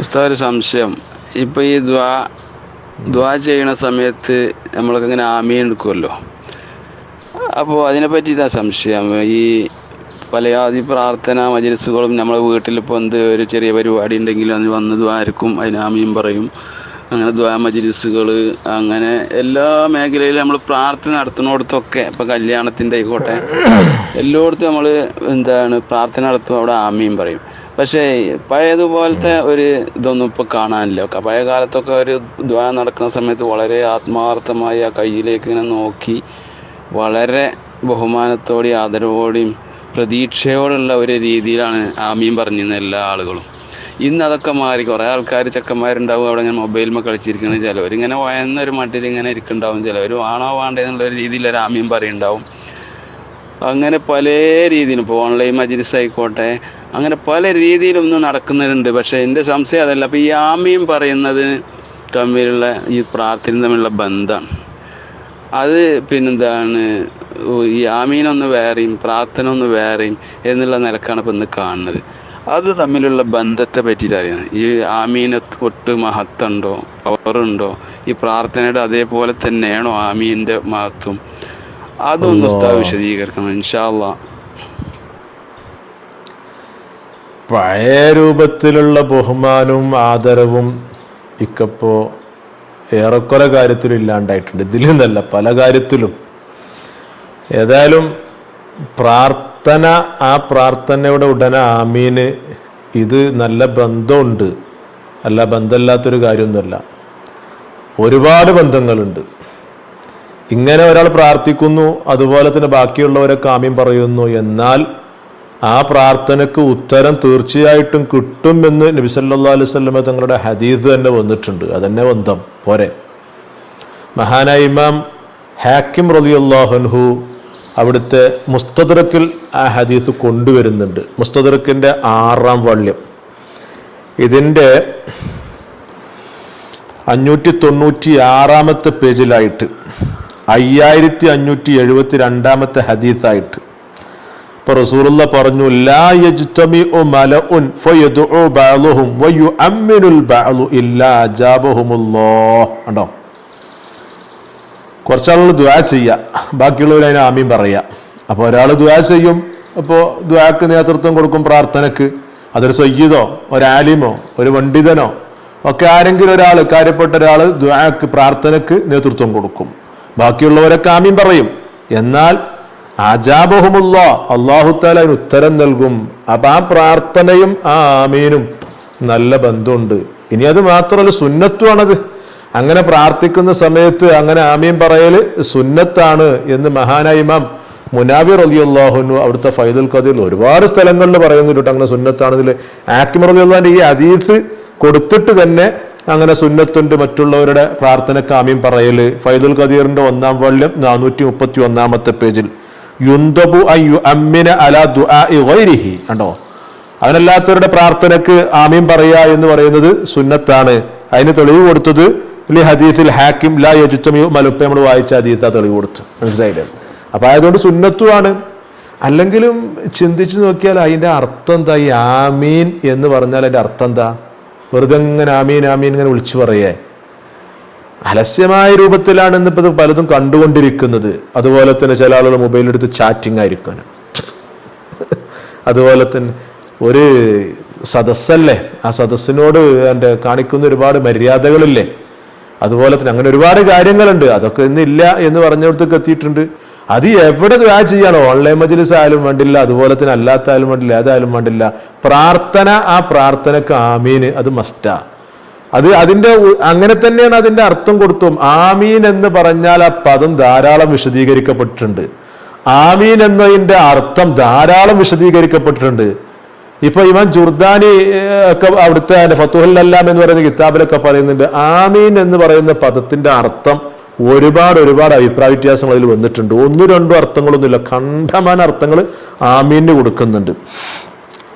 അസ്സലാം സംശയം. ഇപ്പൊ ഈ ദ്വാ ദ്വാ ചെയ്യണ സമയത്ത് നമ്മൾക്കിങ്ങനെ ആമീൻ എടുക്കുമല്ലോ അപ്പോ അതിനെ ഇതാ സംശയം. ഈ പല ഈ പ്രാർത്ഥന മജലിസുകളും നമ്മളെ വീട്ടിലിപ്പോൾ എന്ത് ഒരു ചെറിയ പരിപാടി ഉണ്ടെങ്കിലും അത് വന്നതും ആർക്കും അതിന് ആമീൻ പറയും. അങ്ങനെ ദ്വാ മജലിസുകൾ അങ്ങനെ എല്ലാ മേഖലയിലും നമ്മൾ പ്രാർത്ഥന നടത്തുന്നിടത്തൊക്കെ ഇപ്പം കല്യാണത്തിന്റെ ആയിക്കോട്ടെ എല്ലായിടത്തും നമ്മൾ എന്താണ് പ്രാർത്ഥന നടത്തും അവിടെ ആമീൻ പറയും. പക്ഷേ പഴയതുപോലത്തെ ഒരു ഇതൊന്നും ഇപ്പോൾ കാണാനില്ല. ഒക്കെ പഴയ കാലത്തൊക്കെ ഒരു ദ്വാ നടക്കുന്ന സമയത്ത് വളരെ ആത്മാർത്ഥമായി ആ കയ്യിലേക്ക് ഇങ്ങനെ നോക്കി വളരെ ബഹുമാനത്തോടെയും ആദരവോടെയും പ്രതീക്ഷയോടുള്ള ഒരു രീതിയിലാണ് ആമീൻ പറഞ്ഞിരുന്ന എല്ലാ ആളുകളും. ഇന്ന് അതൊക്കെ മാറി. കുറേ ആൾക്കാർ ചെക്കന്മാരുണ്ടാവും അവിടെ ഇങ്ങനെ മൊബൈലിൽ കളിച്ചിരിക്കുന്നത് ചിലവരിങ്ങനെ വയന്നൊരു മട്ടിൽ ഇങ്ങനെ ഇരിക്കുന്നുണ്ടാവും. ചിലവർ ആണോ വേണ്ടേ എന്നുള്ള രീതിയിൽ ഒരു ആമ്യം പറയുണ്ടാവും അങ്ങനെ പല രീതിയിലും ഇപ്പോൾ ഓൺലൈൻ മജിലിസ് ആയിക്കോട്ടെ അങ്ങനെ പല രീതിയിലും ഒന്നും നടക്കുന്നുണ്ട്. പക്ഷേ എന്റെ സംശയം അതല്ല. അപ്പോൾ ഈ ആമീൻ പറയുന്നത് തമ്മിലുള്ള ഈ പ്രാർത്ഥന തമ്മിലുള്ള ബന്ധമാണ് അത് പിന്നെന്താണ്? ഈ ആമീനൊന്ന് വേറെയും പ്രാർത്ഥന ഒന്ന് വേറെയും എന്നുള്ള നിലക്കാണ് ഇപ്പം ഇന്ന് കാണുന്നത്. അത് തമ്മിലുള്ള ബന്ധത്തെ പറ്റിയിട്ട് അറിയണം. ഈ ആമീന് ഒട്ട് മഹത്തുണ്ടോ? പവറുണ്ടോ? ഈ പ്രാർത്ഥനയുടെ അതേപോലെ തന്നെയാണോ ആമീന്റെ മഹത്വം? അതൊന്ന് വിശദീകരിക്കണം ഇൻഷാല്ല പഴയ രൂപത്തിലുള്ള ബഹുമാനവും ആദരവും ഇക്കപ്പോ ഏറെക്കുറെ കാര്യത്തിലും ഇല്ലാണ്ടായിട്ടുണ്ട്. ഇതിലെന്നല്ല പല കാര്യത്തിലും. ഏതായാലും പ്രാർത്ഥന ആ പ്രാർത്ഥനയുടെ ഉടനെ ആമീന്. ഇത് നല്ല ബന്ധമുണ്ട്. അല്ല ബന്ധമില്ലാത്തൊരു കാര്യമൊന്നുമല്ല. ഒരുപാട് ബന്ധങ്ങളുണ്ട്. ഇങ്ങനെ ഒരാൾ പ്രാർത്ഥിക്കുന്നു അതുപോലെ തന്നെ ബാക്കിയുള്ളവരൊക്കെ ആമീൻ പറയുന്നു. എന്നാൽ ആ പ്രാർത്ഥനയ്ക്ക് ഉത്തരം തീർച്ചയായിട്ടും കിട്ടുമെന്ന് നബി സല്ലല്ലാഹു അലൈഹി വസല്ലമ തങ്ങളുടെ ഹദീസ് തന്നെ വന്നിട്ടുണ്ട്. അതന്നെ ബന്ധം. പോരെ. മഹാനായ ഇമാം ഹാക്കിം റളിയല്ലാഹുൻഹു അവിടുത്തെ മുസ്തദറക്കിൽ ആ ഹദീസ് കൊണ്ടുവരുന്നുണ്ട്. മുസ്തദറക്കിന്റെ ആറാം വള്യം ഇതിന്റെ അഞ്ഞൂറ്റി തൊണ്ണൂറ്റി ആറാമത്തെ പേജിലായിട്ട് അയ്യായിരത്തി അഞ്ഞൂറ്റി എഴുപത്തി രണ്ടാമത്തെ ഹദീസായിട്ട് ഇപ്പൊ റസൂറുള്ള പറഞ്ഞു ലാ കണ്ടോ? കുറച്ചാളുകൾ ദ്വാ ചെയ്യുക ബാക്കിയുള്ളവർ അതിന് ആമീൻ പറയുക അപ്പോൾ ഒരാൾ ദ്വാ ചെയ്യും അപ്പോൾ ദ്വാക്ക് നേതൃത്വം കൊടുക്കും പ്രാർത്ഥനക്ക്. അതൊരു സയ്യിദോ ഒരാലിമോ ഒരു പണ്ഡിതനോ ഒക്കെ ആരെങ്കിലും ഒരാൾ കാര്യപ്പെട്ട ഒരാൾ ദ്വാക്ക് പ്രാർത്ഥനക്ക് നേതൃത്വം കൊടുക്കും. ബാക്കിയുള്ളവരൊക്കെ ആമീൻ പറയും. എന്നാൽ അജാബഹുമുള്ള അള്ളാഹുത്താല അതിന് ഉത്തരം നൽകും. അപ്പം ആ പ്രാർത്ഥനയും ആ ആമീനും നല്ല ബന്ധമുണ്ട് ഇനി അത് മാത്രമല്ല സുന്നത്തുമാണത് അങ്ങനെ പ്രാർത്ഥിക്കുന്ന സമയത്ത് അങ്ങനെ ആമീൻ പറയൽ സുന്നത്താണ് എന്ന് മഹാനായ ഇമാം അലി അള്ളാഹുനു അവിടുത്തെ ഫൈദുൽ ഖദീർ ഒരുപാട് സ്ഥലങ്ങളിൽ പറയുന്നുണ്ട് അങ്ങനെ സുന്നത്താണെന്നിൽ ആക്കിമർ അലി അള്ളാഹിന്റെ ഈ അതീത്ത് കൊടുത്തിട്ട് തന്നെ അങ്ങനെ സുന്നത്തുണ്ട് മറ്റുള്ളവരുടെ പ്രാർത്ഥനക്ക് ആമീൻ പറയൽ ഫൈദുൽ ഖദീറിന്റെ ഒന്നാം വള്ളിയം നാനൂറ്റി മുപ്പത്തി ഒന്നാമത്തെ പേജിൽ യുന്തബു അമ്മിന കണ്ടോ? അവനല്ലാത്തവരുടെ പ്രാർത്ഥനക്ക് ആമീൻ പറയുക എന്ന് പറയുന്നത് സുന്നത്താണ്. അതിന് തെളിവ് കൊടുത്തത് ലി ഹദീസിൽ ഹാക്കിം ലാ യജുത്തമിയു മലുപ്പ നമ്മൾ വായിച്ച ഹദീത്ത തെളിവ് കൊടുത്തു. മനസ്സിലായില്ലേ? അപ്പൊ ആയതുകൊണ്ട് സുന്നത്തുമാണ് അല്ലെങ്കിലും ചിന്തിച്ചു നോക്കിയാൽ അതിന്റെ അർത്ഥം എന്താ? ഈ ആമീൻ എന്ന് പറഞ്ഞാൽ അതിന്റെ അർത്ഥം എന്താ? വെറുതെ ഇങ്ങനെ ആമീൻ ആമീൻ ഇങ്ങനെ വിളിച്ചു പറയേ. അലസ്യമായ രൂപത്തിലാണ് ഇന്നിപ്പോൾ ഇത് പലതും കണ്ടുകൊണ്ടിരിക്കുന്നത്. അതുപോലെ തന്നെ ചില ആളുകൾ മൊബൈലെടുത്ത് ചാറ്റിംഗ് ആയിരിക്കാനും അതുപോലെ തന്നെ ഒരു സദസ്സല്ലേ? ആ സദസ്സിനോട് എന്റെ കാണിക്കുന്ന ഒരുപാട് മര്യാദകളില്ലേ? അതുപോലെ തന്നെ അങ്ങനെ ഒരുപാട് കാര്യങ്ങളുണ്ട്. അതൊക്കെ ഇന്നില്ല എന്ന് പറഞ്ഞിടത്തേക്ക് എത്തിയിട്ടുണ്ട്. അത് എവിടെ ദ്വാ ചെയ്യണോ? ഓൺലൈൻ മജ്ലിസ് ആയാലും വേണ്ടില്ല അതുപോലെ തന്നെ അല്ലാത്തായാലും വേണ്ടില്ല ഏതായാലും വേണ്ടില്ല. പ്രാർത്ഥന ആ പ്രാർത്ഥനക്ക് ആമീന് അത് മസ്റ്റാ അത് അതിന്റെ അങ്ങനെ തന്നെയാണ് അതിന്റെ അർത്ഥം കൊടുത്തും. ആമീൻ എന്ന് പറഞ്ഞാൽ ആ പദം ധാരാളം വിശദീകരിക്കപ്പെട്ടിട്ടുണ്ട്. ആമീൻ എന്നതിന്റെ അർത്ഥം ധാരാളം വിശദീകരിക്കപ്പെട്ടിട്ടുണ്ട്. ഇപ്പൊ ഇമാൻ ജുർദാനി ഒക്കെ അവിടുത്തെ ഫത്തുഹൽ അല്ലാം എന്ന് പറയുന്ന കിതാബിലൊക്കെ പറയുന്നുണ്ട്. ആമീൻ എന്ന് പറയുന്ന പദത്തിന്റെ അർത്ഥം ഒരുപാട് ഒരുപാട് അഭിപ്രായ വ്യത്യാസങ്ങൾ അതിൽ വന്നിട്ടുണ്ട്. ഒന്നും രണ്ടും അർത്ഥങ്ങളൊന്നുമില്ല. കണ്ടമാന അർത്ഥങ്ങൾ ആമീന് കൊടുക്കുന്നുണ്ട്.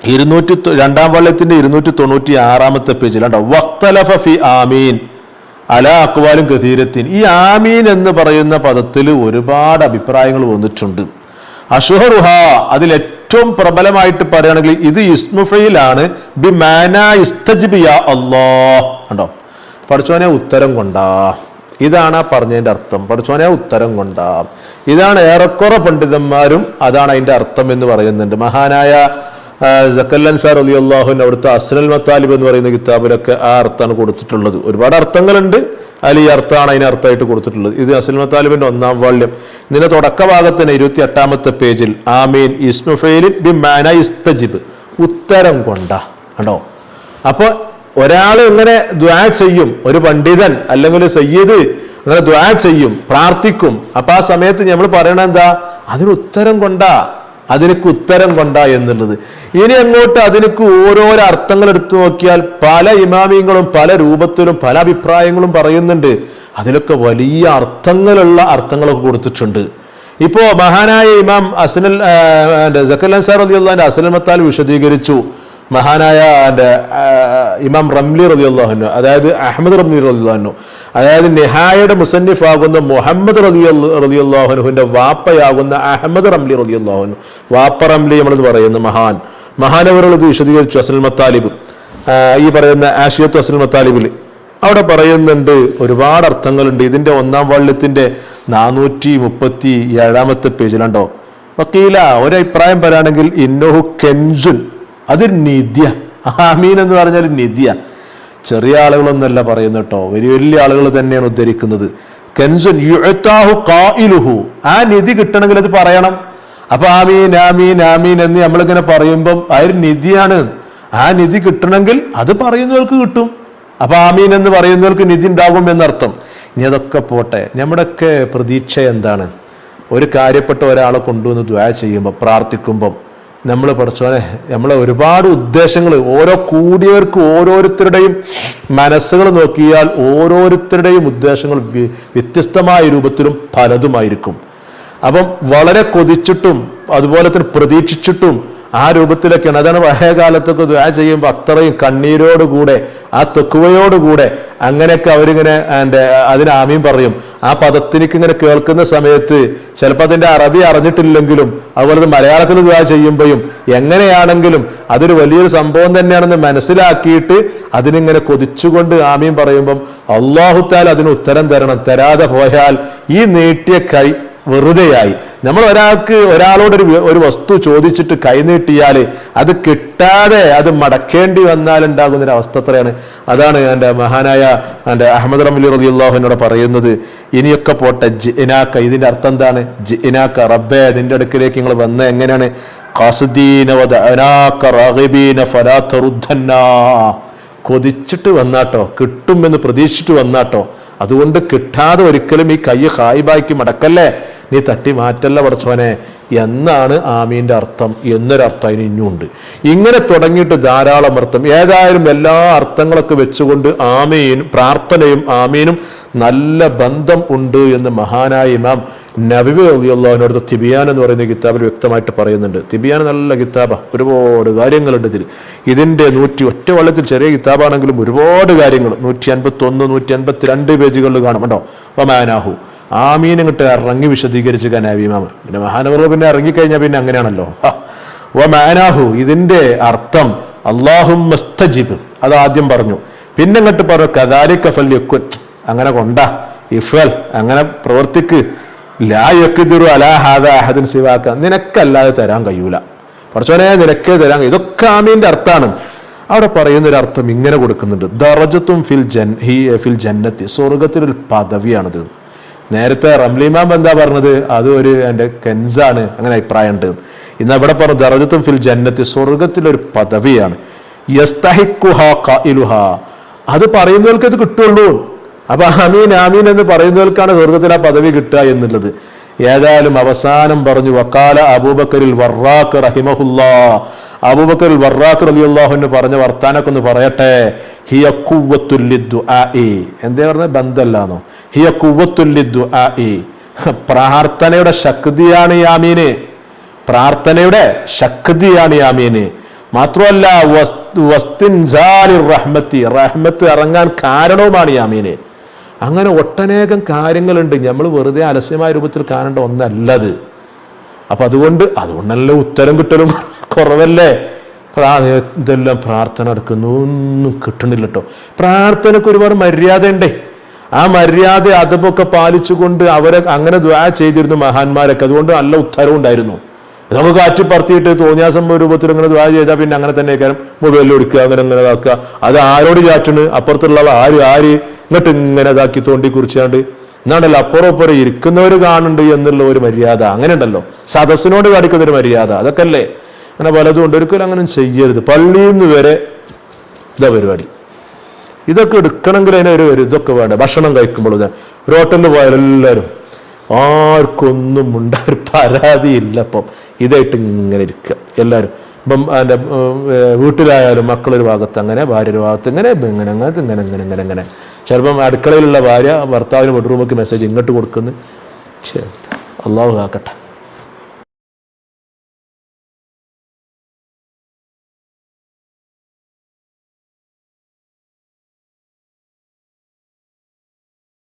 ഇരുന്നൂറ്റി രണ്ടാം വള്ളത്തിന്റെ ഇരുന്നൂറ്റി തൊണ്ണൂറ്റി ആറാമത്തെ പേജിൽ കണ്ടോ? വക്തലഫ ആമീൻ അല അക്വാലും ഗതീരത്തിൻ ഈ ആമീൻ എന്ന് പറയുന്ന പദത്തിൽ ഒരുപാട് അഭിപ്രായങ്ങൾ വന്നിട്ടുണ്ട്. അഷുഹറുഹ അതിൽ ഏറ്റവും പ്രബലമായിട്ട് പറയുകയാണെങ്കിൽ ഇത് ഇസ്മുഫയിലാണ്. ബി മാന ഇസ്തജിബിയ അല്ലാ കണ്ടോ? പഠിച്ചോനെ ഉത്തരം കൊണ്ടാ. ഇതാണ് ആ പറഞ്ഞതിന്റെ അർത്ഥം. പഠിച്ചോനെ ഉത്തരം കൊണ്ടാ. ഇതാണ് ഏറെക്കുറെ പണ്ഡിതന്മാരും അതാണ് അതിന്റെ അർത്ഥം എന്ന് പറയുന്നുണ്ട്. മഹാനായ ജക്കല്ലൻ സാർ അലി അള്ളാഹുവിന്റെ അവിടുത്തെ അസ്നൽ മത്താലിബ് എന്ന് പറയുന്ന കിതാബിലൊക്കെ ആ അർത്ഥമാണ് കൊടുത്തിട്ടുള്ളത്. ഒരുപാട് അർത്ഥങ്ങളുണ്ട്. അതിൽ ഈ അർത്ഥമാണ് അതിന് അർത്ഥമായിട്ട് കൊടുത്തിട്ടുള്ളത്. ഇത് അസ്നൽ മത്താലിബിന്റെ ഒന്നാം വാള്യം. ഇതിന്റെ തുടക്ക ഭാഗത്തിന് ഇരുപത്തി എട്ടാമത്തെ പേജിൽ ആമീൻ ഇസ്മുഫൈലിൻ ബി മാന ഇസ്തജിബ്. ഉത്തരം കൊണ്ട. കണ്ടോ? അപ്പോൾ ഒരാൾ ഇങ്ങനെ ദ്വാ ചെയ്യും ഒരു പണ്ഡിതൻ അല്ലെങ്കിൽ സയ്യിദ് അങ്ങനെ ദ്വാ ചെയ്യും പ്രാർത്ഥിക്കും. അപ്പൊ ആ സമയത്ത് നമ്മൾ പറയണ എന്താ? അതിന് ഉത്തരം കൊണ്ടാ. അതിനക്ക് ഉത്തരം കൊണ്ട എന്നുള്ളത്. ഇനി അങ്ങോട്ട് അതിനക്ക് ഓരോരോ അർത്ഥങ്ങൾ എടുത്തു നോക്കിയാൽ പല ഇമാമിയങ്ങളും പല രൂപത്തിലും പല അഭിപ്രായങ്ങളും പറയുന്നുണ്ട്. അതിലൊക്കെ വലിയ അർത്ഥങ്ങളുള്ള അർത്ഥങ്ങളൊക്കെ കൊടുത്തിട്ടുണ്ട്. ഇപ്പോ മഹാനായ ഇമാം അസനൽ ജക്കൽ അൻസാർ അലി അസലമത്താൽ വിശദീകരിച്ചു. മഹാനായ ഇമാം റംലി അൻഹു അതായത് അഹമ്മദ് റംലി അൻഹു അതായത് നിഹായയുടെ മുസന്നിഫ് ആകുന്ന മുഹമ്മദ് റളിയല്ലാഹു അൻഹുവിന്റെ വാപ്പയാകുന്ന അഹമ്മദ് റംലി അൻഹു. വാപ്പ റംലി നമ്മളത് പറയുന്ന മഹാൻ. മഹാനവരുള്ളത് വിശദീകരിച്ചു അസൽ മത്താലിബ്. ഈ പറയുന്ന ആഷിയത്ത് അസൽ മത്താലിബിൽ അവിടെ പറയുന്നുണ്ട് ഒരുപാട് അർത്ഥങ്ങളുണ്ട്. ഇതിന്റെ ഒന്നാം വള്ളത്തിന്റെ നാനൂറ്റി മുപ്പത്തി ഏഴാമത്തെ പേജിലുണ്ടോ? വക്കീല ഒരഭിപ്രായം പറയുകയാണെങ്കിൽ ഇന്നോഹു കെൻസുൻ. അതൊരു നിധ്യ. ആമീൻ എന്ന് പറഞ്ഞാൽ നിധ്യ. ചെറിയ ആളുകളൊന്നല്ല പറയുന്നത് കേട്ടോ. വലിയ വലിയ ആളുകൾ തന്നെയാണ് ഉദ്ധരിക്കുന്നത്. കെൻസുൻ ഖായിലുഹു ആ നിധി കിട്ടണമെങ്കിൽ അത് പറയണം. അപ്പൊ ആമീൻ ആമീൻ ആമീൻ എന്ന് നമ്മളിങ്ങനെ പറയുമ്പം ഒരു നിധിയാണ്. ആ നിധി കിട്ടണമെങ്കിൽ അത് പറയുന്നവർക്ക് കിട്ടും. അപ്പൊ ആമീൻ എന്ന് പറയുന്നവർക്ക് നിധി ഉണ്ടാകും എന്നർത്ഥം. ഇനി അതൊക്കെ പോട്ടെ. നമ്മുടെയൊക്കെ പ്രതീക്ഷ എന്താണ്? ഒരു കാര്യപ്പെട്ട ഒരാളെ കൊണ്ടുവന്ന് ദ്വാ ചെയ്യുമ്പോൾ പ്രാർത്ഥിക്കുമ്പം നമ്മൾ പഠിച്ചോനെ നമ്മളെ ഒരുപാട് ഉദ്ദേശങ്ങൾ ഓരോ കൂടിയവർക്ക് ഓരോരുത്തരുടെയും മനസ്സുകൾ നോക്കിയാൽ ഓരോരുത്തരുടെയും ഉദ്ദേശങ്ങൾ വ്യത്യസ്തമായ രൂപത്തിലും പലതുമായിരിക്കും. അപ്പം വളരെ കൊതിച്ചിട്ടും അതുപോലെ തന്നെ പ്രതീക്ഷിച്ചിട്ടും ആ രൂപത്തിലൊക്കെയാണ് അതാണ് പഴയ കാലത്തൊക്കെ ദ്വാ ചെയ്യുമ്പോൾ അത്രയും കണ്ണീരോടുകൂടെ ആ തെക്കുവയോടുകൂടെ അങ്ങനെയൊക്കെ അവരിങ്ങനെ എന്റെ അതിന് ആമീൻ പറയും. ആ പദത്തിനിക്ക് ഇങ്ങനെ കേൾക്കുന്ന സമയത്ത് ചിലപ്പോൾ അതിന്റെ അറബി അറിഞ്ഞിട്ടില്ലെങ്കിലും അതുപോലെ മലയാളത്തിൽ ദ്വാ ചെയ്യുമ്പോഴും എങ്ങനെയാണെങ്കിലും അതൊരു വലിയൊരു സംഭവം തന്നെയാണെന്ന് മനസ്സിലാക്കിയിട്ട് അതിനിങ്ങനെ കൊതിച്ചുകൊണ്ട് ആമീൻ പറയുമ്പം അള്ളാഹുത്താൽ അതിന് ഉത്തരം തരണം. തരാതെ പോയാൽ ഈ നീട്ടിയ കൈ വെറുതെയായി. നമ്മൾ ഒരാൾക്ക് ഒരാളോട് ഒരു ഒരു വസ്തു ചോദിച്ചിട്ട് കൈനീട്ടിയാൽ അത് കിട്ടാതെ അത് മടക്കേണ്ടി വന്നാൽ ഉണ്ടാകുന്ന ഒരു അവസ്ഥ എത്രയാണ്? അതാണ് എന്റെ മഹാനായ എന്റെ അഹമ്മദ് റമലി റബി അള്ളാഹുവിനോട് പറയുന്നത്. ഇനിയൊക്കെ പോട്ടെ ജി ഇനാക്ക ഇതിന്റെ അർത്ഥം എന്താണ്? ജി ഇനാക്ക റബ്ബെ നിന്റെ അടുക്കിലേക്ക് നിങ്ങൾ വന്ന എങ്ങനെയാണ്? കൊതിച്ചിട്ട് വന്നാട്ടോ. കിട്ടുമെന്ന് പ്രതീക്ഷിച്ചിട്ട് വന്നാട്ടോ. അതുകൊണ്ട് കിട്ടാതെ ഒരിക്കലും ഈ കൈ ഹായിബായിക്ക് മടക്കല്ലേ? നീ തട്ടി മാറ്റല്ല പടച്ചോനെ എന്നാണ് ആമീന്റെ അർത്ഥം എന്നൊരർത്ഥം അതിന് ഇനിയുണ്ട്. ഇങ്ങനെ തുടങ്ങിയിട്ട് ധാരാളം അർത്ഥം. ഏതായാലും എല്ലാ അർത്ഥങ്ങളൊക്കെ വെച്ചുകൊണ്ട് ആമീൻ പ്രാർത്ഥനയും ആമീനും നല്ല ബന്ധം ഉണ്ട് എന്ന് മഹാനായ ഇമാം നബിബ് അള്ളാഹുവിനോട് തിബിയാൻ എന്ന് പറയുന്ന കിതാബിൽ വ്യക്തമായിട്ട് പറയുന്നുണ്ട്. തിബിയാൻ നല്ല കിതാബ. ഒരുപാട് കാര്യങ്ങളുണ്ട് ഇതിൽ. ഇതിന്റെ നൂറ്റി ഒറ്റ വള്ളത്തിൽ ചെറിയ കിതാബാണെങ്കിലും ഒരുപാട് കാര്യങ്ങൾ. നൂറ്റി അൻപത്തി ഒന്ന് നൂറ്റി അൻപത്തി രണ്ട് പേജുകളിൽ കാണും. കേട്ടോ ഒമാനാഹു ആമീൻ ഇങ്ങോട്ട് ഇറങ്ങി വിശദീകരിച്ച് കനാബിമാമ് പിന്നെ മഹാനവർ പിന്നെ ഇറങ്ങിക്കഴിഞ്ഞാൽ പിന്നെ അങ്ങനെയാണല്ലോ. വ മാനാഹു ഇതിന്റെ അർത്ഥം അള്ളാഹു മസ്തജിബ് അത് ആദ്യം പറഞ്ഞു. പിന്നെ ഇങ്ങോട്ട് പറഞ്ഞു കദാലിക്ക ഫല്യക്കുൻ. അങ്ങനെ കൊണ്ട. ഇഫൽ അങ്ങനെ പ്രവർത്തിക്ക്. ലാ യഖ്ദിറു അലാ ഹാദാ അഹദൻ സിവാക്ക നിനക്കല്ലാതെ തരാൻ കഴിയൂല. കുറച്ചോനെ നിനക്കേ തരാൻ ഇതൊക്കെ ആമീന്റെ അർത്ഥമാണ് അവിടെ പറയുന്ന ഒരു അർത്ഥം ഇങ്ങനെ കൊടുക്കുന്നുണ്ട്. ദറജത്തും ഫിൽ ജൻ ഹി ഫിൽ ജന്നത്തി. സ്വർഗത്തിലൊരു പദവിയാണിത്. നേരത്തെ റംലിമാം എന്താ പറഞ്ഞത്? അത് ഒരു എന്റെ കെൻസാണ് അങ്ങനെ അഭിപ്രായമുണ്ട്. ഇന്ന് ഇവിടെ പറഞ്ഞു ദറജത്തും ഫിൽ ജന്നത്തി സ്വർഗത്തിലൊരു പദവിയാണ്. അത് പറയുന്നവർക്ക് അത് കിട്ടുള്ളൂ. അപ്പൊ ആമീൻ ആമീൻ എന്ന് പറയുന്നവർക്കാണ് സ്വർഗത്തിൽ ആ പദവി കിട്ടുക എന്നുള്ളത്. ഏതായാലും അവസാനം പറഞ്ഞു വക്കാല അബൂബക്കരിൽ വറാഖ് റഹിമഹുല്ലാ. അബൂബക്കരിൽ വറാഖ് റലി അള്ളാഹുന്ന് പറഞ്ഞ വർത്താനൊക്കെ ഒന്ന് പറയട്ടെ. ഹിയ കുവ്വത്തുല്ലിദ്ദു ആ എന്തേ പറഞ്ഞ? ബന്ധല്ലാന്നോ. ഹിയ കുവ്വത്തുല്ലിദ്ദു ആ പ്രാർത്ഥനയുടെ ശക്തിയാണ് യാമീന് പ്രാർത്ഥനയുടെ ശക്തിയാണ് യാമീന് മാത്രമല്ല റഹ്മത്തി. റഹ്മത്ത് ഇറങ്ങാൻ കാരണവുമാണ് ഈ ആമീന്. അങ്ങനെ ഒട്ടനേകം കാര്യങ്ങളുണ്ട്. നമ്മൾ വെറുതെ അലസ്യമായ രൂപത്തിൽ കാണേണ്ട ഒന്നല്ലത്. അപ്പൊ അതുകൊണ്ട് അതുകൊണ്ടല്ലേ ഉത്തരം കിട്ടലും? കുറവല്ലേ? ഇതെല്ലാം പ്രാർത്ഥന എടുക്കുന്നു ഒന്നും കിട്ടണില്ല കേട്ടോ പ്രാർത്ഥനക്ക് ഒരുപാട് മര്യാദ ഉണ്ടേ ആ മര്യാദ അതപ്പൊക്കെ പാലിച്ചുകൊണ്ട് അവരെ അങ്ങനെ ദ്വാ ചെയ്തിരുന്നു മഹാന്മാരൊക്കെ. അതുകൊണ്ട് നല്ല ഉത്തരവും ഉണ്ടായിരുന്നു നമുക്ക് അറ്റിപ്പറത്തിയിട്ട് തോന്നിയാ തോന്നിയാസം രൂപത്തിൽ ഇങ്ങനെ ദ്വാ ചെയ്താൽ പിന്നെ അങ്ങനെ തന്നെ കാര്യം മൊബൈലിൽ എടുക്കുക അങ്ങനെ അങ്ങനെ ഇതാക്കുക. അത് ആരോട് ചാറ്റണ് അപ്പുറത്തുള്ള ആര് ആര്? ഇങ്ങോട്ട് ഇങ്ങനെ ഇതാക്കി തോണ്ടി കുറിച്ചാണ്ട് എന്നാണല്ലോ അപ്പുറം അപ്പുറം ഇരിക്കുന്നവർ കാണുന്നുണ്ട് എന്നുള്ള ഒരു മര്യാദ. അങ്ങനെ ഉണ്ടല്ലോ സദസ്സിനോട് കാണിക്കുന്ന ഒരു മര്യാദ. അതൊക്കെ അല്ലേ അങ്ങനെ പലതും ഉണ്ട്. ഒരിക്കലും അങ്ങനെ ചെയ്യരുത്. പള്ളിയിൽ നിന്ന് വരെ ഇതാ പരിപാടി. ഇതൊക്കെ എടുക്കണമെങ്കിൽ അതിനൊരു ഇതൊക്കെ വേണ്ട. ഭക്ഷണം കഴിക്കുമ്പോൾ ഒരു ഹോട്ടലിൽ പോയാൽ എല്ലാവരും ആർക്കൊന്നും ഉണ്ടാ ഒരു പരാതിയില്ല അപ്പം. ഇതായിട്ട് ഇങ്ങനെ ഇരിക്കുക. എല്ലാവരും. ഇപ്പം അതിന്റെ വീട്ടിലായാലും മക്കളൊരു ഭാഗത്ത് അങ്ങനെ ഭാര്യ ഒരു ഭാഗത്ത് ഇങ്ങനെ ഇങ്ങനെ അങ്ങനത്തെ ഇങ്ങനെ ഇങ്ങനെ ഇങ്ങനെ ഇങ്ങനെ ചിലപ്പം അടുക്കളയിലുള്ള ഭാര്യ ഭർത്താവിന് ബെഡ്റൂമൊക്കെ മെസ്സേജ് ഇങ്ങോട്ട് കൊടുക്കുന്നു. അള്ളാഹു കാക്കട്ടെ.